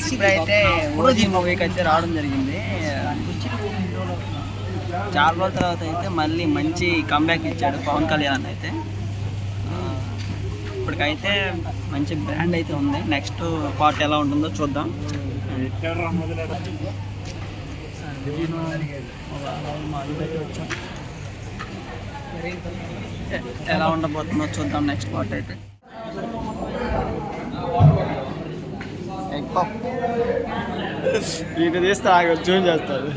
ఇప్పుడైతే ఓజీ మూవీకి అయితే రావడం జరిగింది. చాలా రోజుల తర్వాత అయితే మళ్ళీ మంచి కంబ్యాక్ ఇచ్చాడు పవన్ కళ్యాణ్ అయితే. ఇప్పటికైతే మంచి బ్రాండ్ అయితే ఉంది. నెక్స్ట్ పార్ట్ ఎలా ఉంటుందో చూద్దాం. ఎలా ఉండబోతుందో చూద్దాం నెక్స్ట్ పార్ట్ అయితే. ఇది తీస్తే ఆగ జూన్ చేస్తారు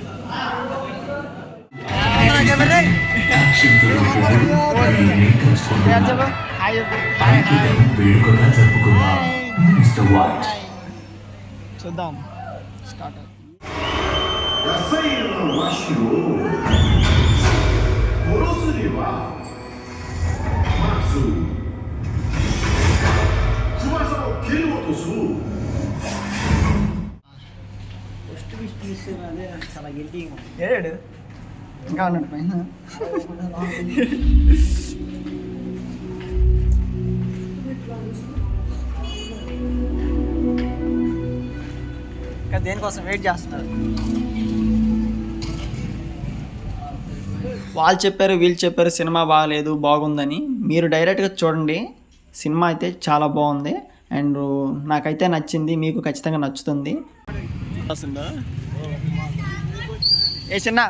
వేడుకగా జరుపుకుందాం మిస్టర్ వైట్ చూద్దాం స్టార్ట్ 野菜の和紙を殺すにはまず翼を切り落とす ఏడాడు ఇంకా ఉన్నాడు పైన ఇంకా దేనికోసం వెయిట్ చేస్తున్నారు? వాళ్ళు చెప్పారు వీళ్ళు చెప్పారు సినిమా బాగాలేదు బాగుందని. మీరు డైరెక్ట్గా చూడండి. సినిమా అయితే చాలా బాగుంది. అండ్ నాకైతే నచ్చింది మీకు ఖచ్చితంగా నచ్చుతుంది. এই না।